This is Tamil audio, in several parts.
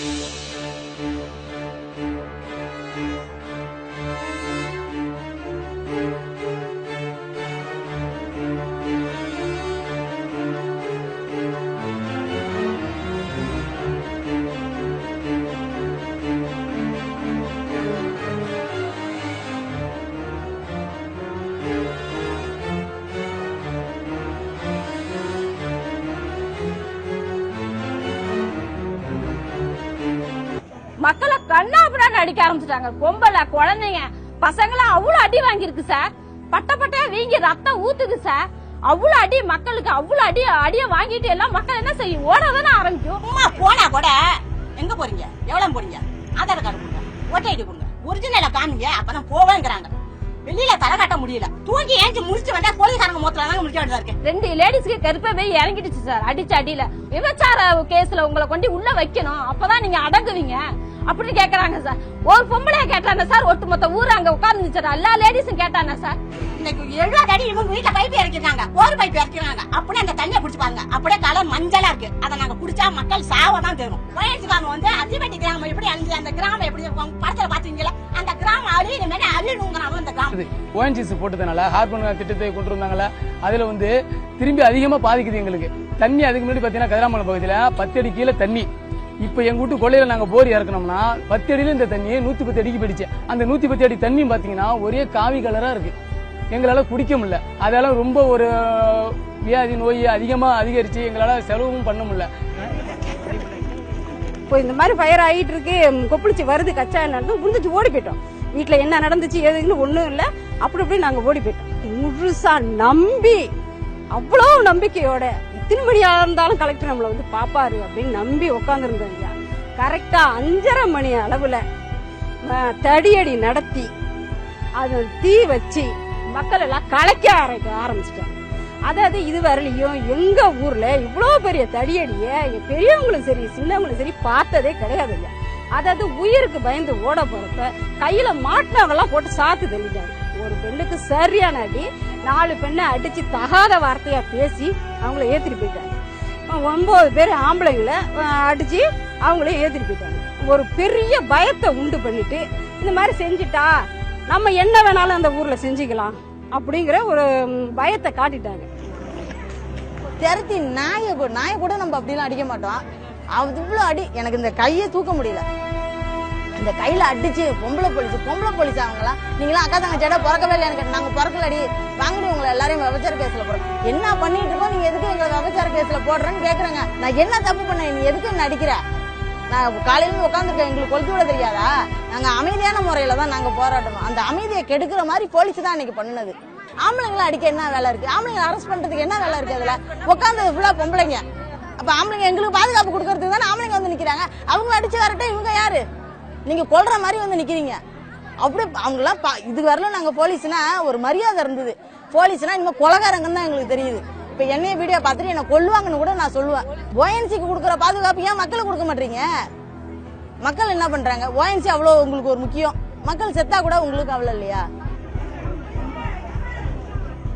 மக்களை அடிக்க ஆரம்பிச்சிட்டாங்க. பொம்பளை குழந்தைங்க பசங்களாம் அவ்வளவு அடி வாங்கியிருக்கு சார் பட்ட பட்டையா வீங்கி ரத்தம் ஊத்துது சார் அவ்வளவு அடி மக்களுக்கு அவ்வளவு அடி அடிய வாங்கிட்டு எல்லாம் மக்கள் என்ன செய்யும்? ஓடதானே ஆரம்பிக்கும். சும்மா போனா கூட எங்க போறீங்க? எவ்வளவு போறீங்க? ஆதார் கார்டு கொடுங்க. ஓட்டை ஐடி கொடுங்க. ஒரிஜினல காமிங்க அப்பதான் போவேங்கிறாங்க வெளியில தலை காட்ட முடியல. தூங்கி ஏஞ்சி முடிச்சு வந்தா போலீஸ்காரங்க மூத்தல தாங்க முடிக்க வேண்டியதா இருக்கு. ரெண்டு லேடிஸ்க்கு கருப்பை போய் இறங்கிடுச்சு சார் அடிச்ச அடியில. விபச்சார கேஸ்ல உங்களை கொண்டு உள்ள வைக்கணும்? அப்பதான் நீங்க அடங்குவீங்க. அப்படின்னு கேக்குறாங்க சார் ஒரு பொம்பளைய கேட்டாங்க சார் ஒட்டுமொத்த ஊர் அங்க உட்கார்ந்துச்சு எல்லா லேடிஸும் கேட்டாங்க சார் இன்னைக்கு எழுபது அடி இவங்க வீட்டுல பைப் இறக்கிருக்காங்க ஒரு பைப் இறக்கிறாங்க. அப்படியே அந்த தண்ணியை குடிச்சு பாருங்க. அப்படியே கலர் மஞ்சளா இருக்கு. அதை நாங்க குடிச்சா மக்கள் சாவ தான் தரும் வயசுக்காரங்க வந்து அதிபட்டி கிராமம் எப்படி அழிஞ்சு அந்த கிராமம் எப்படி இருக்கும் படத்துல பாத்தீங்களா அந்த கிராமம் அழியிற மாதிரி அழியணுங்கிறாங்க அந்த கிராமம். ஓஎன்ஜிசி போட்டதுனால ஹார்பன் திட்டத்தை கொண்டு வந்தாங்களா அதுல வந்து திரும்பி அதிகமா பாதிக்குது எங்களுக்கு. தண்ணி அதுக்கு முன்னாடி பாத்தீங்கன்னா கதிராமலை பகுதியில பத்து அடி கீழே தண்ணி. இப்ப எங்க வீட்டு கொள்ளையில நாங்க போர் இறக்கணும்னா பத்து அடியில இந்த தண்ணி நூத்தி பத்து அடிக்கு போயிடுச்சு. அந்த நூத்தி பத்து அடி தண்ணியும் பாத்தீங்கன்னா ஒரே காவி கலரா இருக்கு. எங்களால குடிக்க முடியல. அதால ரொம்ப ஒரு வியாதி நோய் அதிகமா அதிகரிச்சு எங்களால செலவும் பண்ண முடியல. இப்போ இந்த மாதிரி ஃபயர் ஆகிட்டு இருக்கு. கொப்பளிச்சு வருது கச்சா நடந்து முடிஞ்சு ஓடி போயிட்டோம். வீட்டில் என்ன நடந்துச்சு எதுன்னு ஒன்றும் இல்லை. அப்படி அப்படி நாங்கள் ஓடி போயிட்டோம். முழுசா நம்பி அவ்வளோ நம்பிக்கையோட எத்தனை இருந்தாலும் கலெக்டர் நம்மளை வந்து பாப்பாரு அப்படின்னு நம்பி உட்காந்துருந்தோம் ஐயா. கரெக்டா அஞ்சரை மணி அளவுல தடியடி நடத்தி அது தீ வச்சு மக்கள் எல்லாம் கலைக்க ஆரம்பிக்க ஆரம்பிச்சிட்டாங்க. அதாவது இது எங்க ஊர்ல இவ்வளோ பெரிய தடியடிய பெரியவங்களும் சரி சின்னவங்களும் சரி பார்த்ததே கிடையாது ஐயா. அதாவது உயிருக்கு பயந்து ஓட போறப்ப கையில மாட்டினவங்கெல்லாம் போட்டு சாத்து தெளிஞ்சாங்க ஒரு பெண்ணுக்கு சரியான அடி நாலு பெண்ணை அடிச்சு தகாத வார்த்தையா பேசி அவங்கள ஏத்திட்டு போயிட்டாங்க. ஒன்பது பேர் ஆம்பளைங்களை அடிச்சு அவங்கள ஏத்திட்டு போயிட்டாங்க. ஒரு பெரிய பயத்தை உண்டு பண்ணிட்டு இந்த மாதிரி செஞ்சுட்டா நம்ம என்ன வேணாலும் அந்த ஊர்ல செஞ்சுக்கலாம் அப்படிங்கிற ஒரு பயத்தை காட்டிட்டாங்க. திரட்டி நாயை கூட நாயை கூட நம்ம அப்படிலாம் அடிக்க மாட்டோம். அது இவ்வளோ அடி எனக்கு இந்த கையை தூக்க முடியல. இந்த கையில அடிச்சு பொம்பளை போலீஸ் பொம்பளை போலீஸ் அவங்களாம் நீங்களாம் அக்கா தங்க சேட்டா பிறக்கவே இல்லை எனக்கு நாங்க பிறக்கலடி. வாங்கடி உங்களை எல்லாரையும் விபச்சார கேஸ்ல போடுறோம். என்ன பண்ணிட்டு இருக்கோம்? நீங்க எதுக்கு எங்களை விபச்சார கேஸ்ல போடுறேன்னு கேக்குறேங்க. நான் என்ன தப்பு பண்ணேன்? நீ எதுக்கு என்ன அடிக்கிற? நான் காலையில உட்காந்துருக்கேன் எங்களுக்கு கொளுத்து விட தெரியாதா? நாங்க அமைதியான முறையில தான் நாங்க போராடணும். அந்த அமைதியை கெடுக்கிற மாதிரி போலீஸ் தான் இன்னைக்கு பண்ணுனது. ஆம்பளைங்களை அடிக்க என்ன வேலை இருக்கு? ஆம்பளைங்களை அரெஸ்ட் பண்றதுக்கு என்ன வேலை இருக்கு அதுல? உட்காந்தது ஃபுல்லா பொம்பளைங்க. அப்ப ஆம்பளைங்க எங்களுக்கு பாதுகாப்பு கொடுக்கறதுக்கு தானே ஆம்பளைங்க வந்து நிக்கிறாங்க. அவங்க அடிச்சு வரட்டும் இவங்க யாரு? நீங்க கொள்ற மாதிரி வந்து நிக்கிறீங்க. அப்படி அவங்களாம் பா- இது வரல நாங்க போலீஸ்னா ஒரு மரியாதை இருந்தது. போலீஸ்னா இனிமே கொலகாரங்கன்னு தான் எங்களுக்கு தெரியுது. இப்ப என்னைய வீடியோ பார்த்துட்டு என்ன கொல்லுவாங்கன்னு கூட நான் சொல்லுவேன். ஓஎன்சிக்கு கொடுக்குற பாதுகாப்பு ஏன் மக்களுக்கு கொடுக்க மாட்டீங்க? மக்கள் என்ன பண்றாங்க? ஓஎன்சி அவ்வளோ உங்களுக்கு ஒரு முக்கியம். மக்கள் செத்தா கூட உங்களுக்கு அவ்வளோ இல்லையா?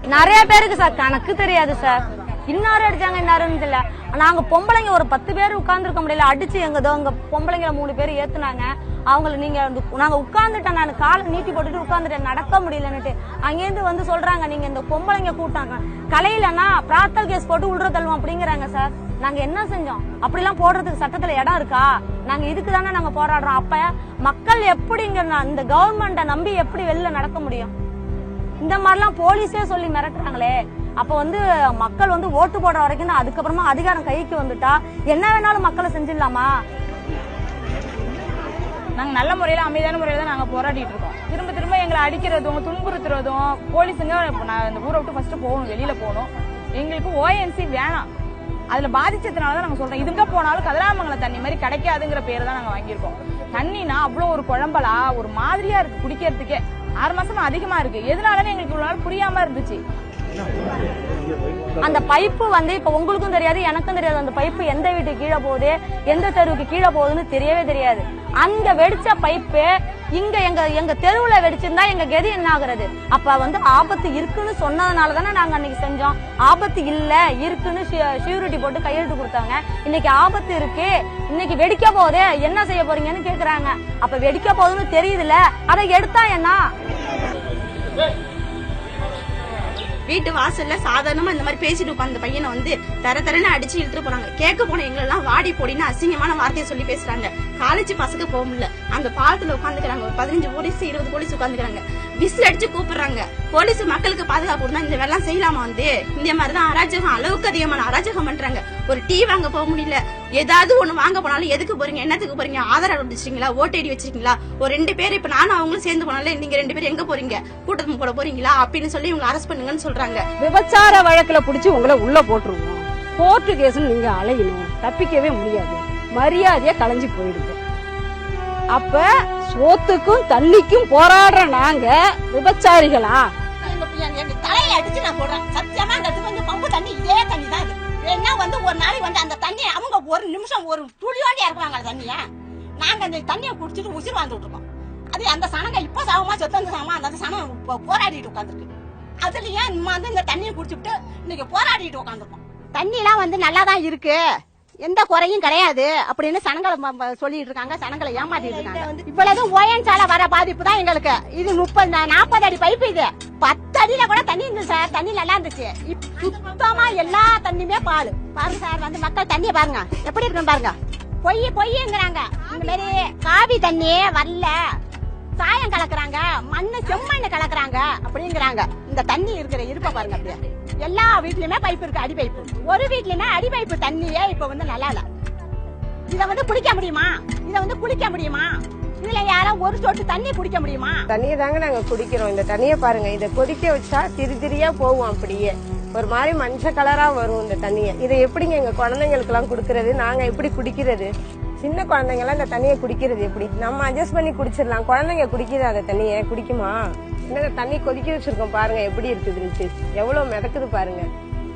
நிறைய பேருக்கு சார் கணக்கு தெரியாது சார். இன்னாரும் அடிச்சாங்க இன்னாரும் தெரியல. நாங்க பொம்பளைங்க ஒரு பத்து பேர் உட்கார்ந்துருக்க முடியல. அடிச்சு எங்கதோ அங்க பொம்பளைங்கள மூணு பேர் ஏத்துனாங்க. அவங்கள நீங்க வந்து- நாங்க உட்காந்துட்டேன் நான். காலை நீட்டி போட்டுட்டு உட்கார்ந்துட்டேன். நடக்க முடியலன்னுட்டு. அங்கேருந்து வந்து சொல்றாங்க நீங்க இந்த பொம்பளைங்க கூட்டாங்க கலையிலன்னா பிராத்தல் கேஸ் போட்டு உள்ள தள்ளுவோம் அப்படிங்கிறாங்க சார். நாங்க என்ன செஞ்சோம்? அப்படிலாம் போடுறதுக்கு சட்டத்துல இடம் இருக்கா? நாங்க இதுக்கு தானே நாங்க போராடுறோம். அப்ப மக்கள் எப்படிங்க இந்த கவர்மெண்ட்டை நம்பி எப்படி வெளில நடக்க முடியும்? இந்த மாதிரிலாம் போலீஸே சொல்லி மிரட்டுறாங்களே. அப்ப வந்து மக்கள் வந்து ஓட்டு போடுற வரைக்கும் அதுக்கப்புறமா அதிகாரம் கைக்கு வந்துட்டா என்ன வேணாலும் மக்களை செஞ்சிடலாமா? நாங்க நல்ல முறையில அமைதியான முறையில தான் நாங்க போராடிட்டு இருக்கோம். திரும்ப திரும்ப எங்களை அடிக்கிறதும் துன்புறுத்துறதும் போலீஸுங்க நான் இந்த ஊரை விட்டு ஃபர்ஸ்ட் போகணும் வெளியில போகணும். எங்களுக்கு ஓஎன்சி வேணாம். அதுல பாதிச்சதுனால தான் நாங்க சொல்றோம். இதுங்க போனாலும் கதிராமங்கல தண்ணி மாதிரி கிடைக்காதுங்கிற பேரை தான் நாங்க வாங்கியிருக்கோம். தண்ணினா அவ்வளவு ஒரு குழம்பலா ஒரு மாதிரியா இருக்கு குடிக்கிறதுக்கே. ஆறு மாசமா அதிகமா இருக்கு. எதனாலன்னு எங்களுக்கு இவ்வளவு நாள் புரியாம இருந்துச்சு. அந்த பைப்பு வந்து இப்ப உங்களுக்கும் தெரியாது எனக்கும் தெரியாது. அந்த பைப்பு எந்த வீட்டுக்கு கீழே போகுது எந்த தெருவுக்கு கீழே போகுதுன்னு தெரியவே தெரியாது. அங்க வெடிச்ச பைப்பு இங்க எங்க எங்க தெருவுல வெடிச்சிருந்தா எங்க கதி என்ன ஆகுறது? அப்ப வந்து ஆபத்து இருக்குன்னு சொன்னதுனால தானே நாங்க அன்னைக்கு செஞ்சோம். ஆபத்து இல்ல இருக்குன்னு ஷியூரிட்டி போட்டு கையெழுத்து கொடுத்தாங்க. இன்னைக்கு ஆபத்து இருக்கு இன்னைக்கு வெடிக்க போகுது என்ன செய்ய போறீங்கன்னு கேக்குறாங்க. அப்ப வெடிக்க போகுதுன்னு தெரியுதுல அதை எடுத்தா என்ன? வீட்டு வாசல்ல சாதாரணமா இந்த மாதிரி பேசிட்டு உட்கார்ந்த பையனை வந்து தர தரன்னு அடிச்சு இழுத்துட்டு போறாங்க. கேட்க போன எங்களெல்லாம் வாடி போடின்னு அசிங்கமான வார்த்தையை சொல்லி பேசுறாங்க. காலேஜ் பசங்க போக முடியல. அந்த பாலத்துல உட்காந்துக்கிறாங்க ஒரு பதினஞ்சு போலீஸ் இருபது போலீஸ் உட்காந்துக்கிறாங்க விசில் அடிச்சு கூப்பிடுறாங்க. போலீஸ் மக்களுக்கு பாதுகாப்பு இருந்தா இந்த வேலை செய்யலாமா வந்து? இந்த மாதிரிதான் அராஜகம் அளவுக்கு அதிகமான அராஜகம் பண்றாங்க. ஒரு டீ வாங்க போக முடியல. ஏதாவது ஒண்ணு வாங்க போனாலும் எதுக்கு போறீங்க? என்னத்துக்கு போறீங்க? ஆதார் அட்டை வச்சிருக்கீங்களா ஓட்டு ஐடி வச்சிருக்கீங்களா? ஒரு ரெண்டு பேர் இப்ப நானும் அவங்களும் சேர்ந்து போனாலே நீங்க ரெண்டு பேரும் எங்க போறீங்க? கூட்டத்துக்கு போட போறீங்களா? அப்படின்னு சொல்லி இவங்க அரெஸ்ட் பண்ணுங்கன்னு சொல்றாங்க. விபச்சார வழக்குல புடிச்சு உங்களை உள்ள போட்டுருவோம். கோர்ட்டு கேஸ் நீங்க அலையணும். தப்பிக்கவே முடியாது. மரியாதையா களைஞ்சு போயிடுங்க அப்ப சோத்துக்கும் தண்ணிக்கும் போராடுற நாங்க விபச்சாரிகளா? எங்க எங்க- எங்க தலையில அடிச்சு நான் சொல்றேன் சத்தியமா அந்த கொஞ்சம் பம்பு தண்ணி இதே தண்ணி தான் இது. என்ன வந்து ஒரு நாளைக்கு வந்து அந்த தண்ணியை அவங்க ஒரு நிமிஷம் ஒரு துளியோண்டி இறக்குறாங்க அந்த தண்ணிய. நாங்க அந்த தண்ணியை குடிச்சிட்டு உயிர் வாழ்ந்துட்டு இருக்கோம். அது அந்த சனங்க இப்ப சாவமா செத்தந்த சாவமா அந்த சனம் போராடிட்டு உட்காந்துருக்கு அதுல ஏன் நம்ம வந்து இந்த தண்ணியை குடிச்சுட்டு இன்னைக்கு போராடிட்டு உட்காந்துருக்கோம் தண்ணி எல்லாம் வந்து நல்லா தான் இருக்கு. எந்த குறையும் கிடையாது அப்படின்னு சனங்களை சொல்லிட்டு இருக்காங்க. சனங்களை ஏமாத்திட்டு இருக்காங்க. இவ்வளவு ஓயன்சால வர பாதிப்பு தான் எங்களுக்கு. இது முப்பது நாற்பது அடி பைப்பு இது. பத்து அடியில கூட தண்ணி இருந்துச்சு சார். தண்ணி நல்லா இருந்துச்சு. சுத்தமா எல்லா தண்ணியுமே பால் பாருங்க சார் வந்து மக்கள் தண்ணியை பாருங்க. எப்படி இருக்குன்னு பாருங்க. பொய் பொய்ங்கிறாங்க இந்த மாதிரி காவி தண்ணி வரல. சாயம் கலக்குறாங்க. மண்ணு செம்மண்ணு கலக்குறாங்க. அப்படிங்கிறாங்க. இந்த தண்ணி இருக்கிற இருப்ப பாருங்க அப்படியே. எல்லா வீட்லயுமே பைப் இருக்கு அடி பைப்பு ஒரு வீட்லயுமே அடி பைப்பு தண்ணியே இப்ப வந்து நல்லா இல்ல இத வந்து குடிக்க முடியுமா? இத வந்து குளிக்க முடியுமா? இதுல யாரும் ஒரு சொட்டு தண்ணி குடிக்க முடியுமா? தண்ணியை தாங்க நாங்க குடிக்கிறோம். இந்த தண்ணியை பாருங்க இதை கொதிக்க வச்சா திரி திரியா போகும் அப்படியே. ஒரு மாதிரி மஞ்சள் கலரா வரும் இந்த தண்ணியை. இதை எப்படிங்க எங்க குழந்தைங்களுக்கு எல்லாம் குடுக்கறது? நாங்க எப்படி குடிக்கிறது? சின்ன குழந்தைங்கலாம் இந்த தண்ணியை குடிக்கிறது எப்படி? நம்ம அட்ஜஸ்ட் பண்ணி குடிச்சிடலாம். குழந்தைங்க குடிக்குதா அந்த தண்ணியை? குடிக்குமா? என்ன இந்த தண்ணி கொதிக்க வச்சிருக்கோம் பாருங்க. எப்படி இருக்குதுன்ட்டு எவ்வளவு மிதக்குது பாருங்க.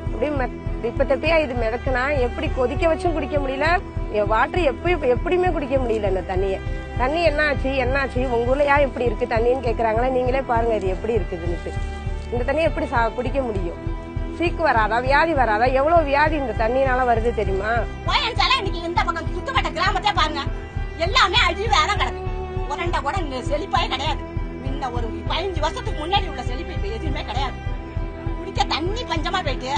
அப்படியே மெத்- இப்ப தப்பியா இது மிதக்குனா எப்படி கொதிக்க வச்சும் குடிக்க முடியல? வாட்டர் எப்படி எப்படியுமே குடிக்க முடியல இந்த தண்ணியை. தண்ணி என்ன ஆச்சு என்ன ஆச்சு உங்க ஊர்ல ஏன் இப்படி இருக்கு? தண்ணின்னு கேக்குறாங்களே? நீங்களே பாருங்க இது எப்படி இருக்குதுன்ட்டு இந்த தண்ணி எப்படி சா- குடிக்க முடியும்? சீக்கு வராதா? வியாதி வராதா? எவ்வளவு வியாதி இந்த தண்ணினால வருது தெரியுமா? கேட்டா கூட இங்க செழிப்பாயே கிடையாது. முன்ன ஒரு பதினஞ்சு வருஷத்துக்கு முன்னாடி உள்ள செழிப்பு இப்ப எதுவுமே கிடையாது. குடிக்க தண்ணி பஞ்சமா போயிட்டு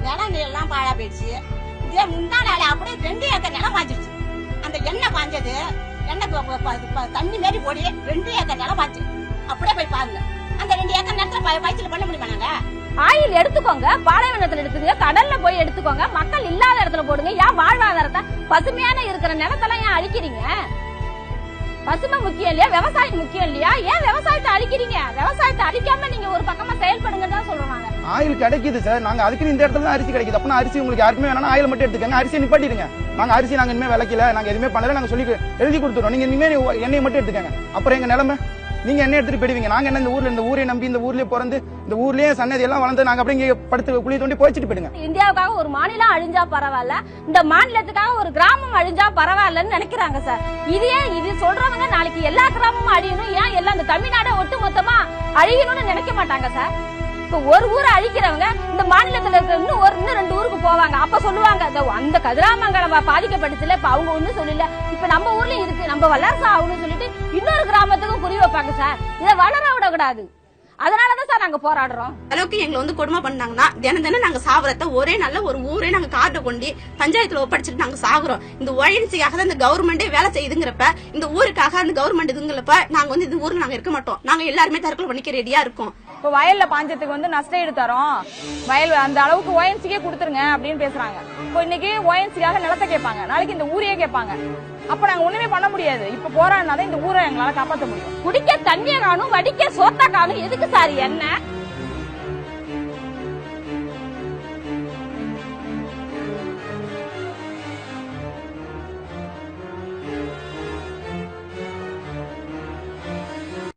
நிலம் எல்லாம் பாழா போயிடுச்சு. இதே முந்தா அப்படியே ரெண்டு ஏக்கர் நிலம் பாஞ்சிருச்சு. அந்த எண்ணெய் பாஞ்சது எண்ணெய் தண்ணி மாரி ஓடி ரெண்டு ஏக்கர் நிலம் பாஞ்சு. அப்படியே போய் பாருங்க. அந்த ரெண்டு ஏக்கர் நிலத்துல ப- பயிற்சியில் பண்ண முடியுமா நாங்க? ஆயில் எடுத்துக்கோங்க பாலைவனத்துல எடுத்துக்கோங்க கடல்ல போய் எடுத்துக்கோங்க. மக்கள் இல்லாத இடத்துல போடுங்க. ஏன் வாழ்வாதாரத்தை பசுமையான இருக்கிற நிலத்தெல்லாம் ஏன் அழிக்கிறீங்க? பசுமை முக்கியம் இல்லையா? விவசாயம் முக்கியம் இல்லையா? ஏன் விவசாயத்தை அழிக்கிறீங்க? விவசாயத்தை அழிக்காம நீங்க ஒரு பக்கமா செயல்படுங்கன்னு தான் சொல்றாங்க. ஆயில் கிடைக்குது சார். நாங்க அதுக்கு இந்த இடத்துல தான் அரிசி கிடைக்குது. அப்பனா அரிசி உங்களுக்கு யாருக்குமே வேணா ஆயில் மட்டும் எடுத்துக்கங்க. அரிசி நிப்பாட்டிடுங்க. நாங்க அரிசி நாங்க இனிமே விளக்கல. நாங்க எதுவுமே பண்ணல. நாங்க சொல்லி எழுதி கொடுத்துறோம் நீங்க இனிமே எண்ணெய் மட்டும் எடுத்துக்கங்க. அப்புறம் எங்க நிலைமை? நீங்க என்ன எடுத்துட்டு போயிடுவீங்க? நாங்க என்ன இந்த ஊர்ல இந்த ஊரை நம்பி இந்த ஊர்லயே பிறந்து இந்த ஊர்லயே சன்னதி எல்லாம் வளர்ந்து நாங்க அப்படியே இங்க படுத்து குழி தோண்டி போயிச்சிட்டு போயிடுங்க. இந்தியாவுக்காக ஒரு மாநிலம் அழிஞ்சா பரவாயில்ல இந்த மாநிலத்துக்காக ஒரு கிராமம் அழிஞ்சா பரவாயில்லன்னு நினைக்கிறாங்க சார். இதே இது சொல்றவங்க நாளைக்கு எல்லா கிராமமும் அழியணும்? ஏன் எல்லாம் இந்த தமிழ்நாடை ஒட்டு மொத்தமா அழியணும்னு நினைக்க மாட்டாங்க சார்? இப்ப ஒரு ஊரை அழிக்கிறவங்க இந்த மாநிலத்துல இருக்க இன்னும் ஒரு இன்னும் ரெண்டு ஊருக்கு போவாங்க அப்ப சொல்லுவாங்க அந்த கதிராமங்கலம் பாதிக்கப்பட்டுச்சுல இப்ப அவங்க ஒண்ணும் சொல்லல. இப்ப நம்ம ஊர்ல இருக்கு. நம்ம வல்லரசு ஆகணும்னு சொல்லிட்டு இன்னொரு கிராமத்துக்கும் குறி வைப்பாங்க சார். இதை வளர விடக்கூடாது. அதனாலதான் சார் நாங்க போராடுறோம். அளவுக்கு எங்களை வந்து கொடுமை பண்ணாங்கன்னா தினம் தினம் நாங்க சாவரத்தை ஒரே நல்ல ஒரு ஊரே நாங்க கார்டை கொண்டு பஞ்சாயத்துல ஒப்படைச்சிட்டு நாங்க சாகுறோம். இந்த ஒயன்சிக்காக தான் இந்த கவர்மெண்டே வேலை செய்யுதுங்கிறப்ப இந்த ஊருக்காக அந்த கவர்மெண்ட் இதுங்கிறப்ப நாங்க வந்து இந்த ஊர்ல நாங்க இருக்க மாட்டோம். நாங்க எல்லாருமே தற்கொலை பண்ணிக்க ரெடியா இருக்கோம். இப்போ வயல்ல பாஞ்சத்துக்கு வந்து நஷ்ட ஈடு தரோம் வயல் அந்த அளவுக்கு ஓஎன்சிக்கே கொடுத்துருங்க அப்படின்னு பேசுறாங்க. இப்போ இன்னைக்கு ஓஎன்சிக்காக நிலத்தை கேட்பாங்க. நாளைக்கு இந்த ஊரையே கேட்பாங்க. அப்ப நாங்க ஒண்ணுமே பண்ண முடியாது. இப்ப போராடினாதான் இந்த ஊரை எங்களால காப்பாற்ற முடியும். குடிக்க தண்ணியை காணும் வடிக்க சோத்தா காணும். எதுக்கு சார் என்ன?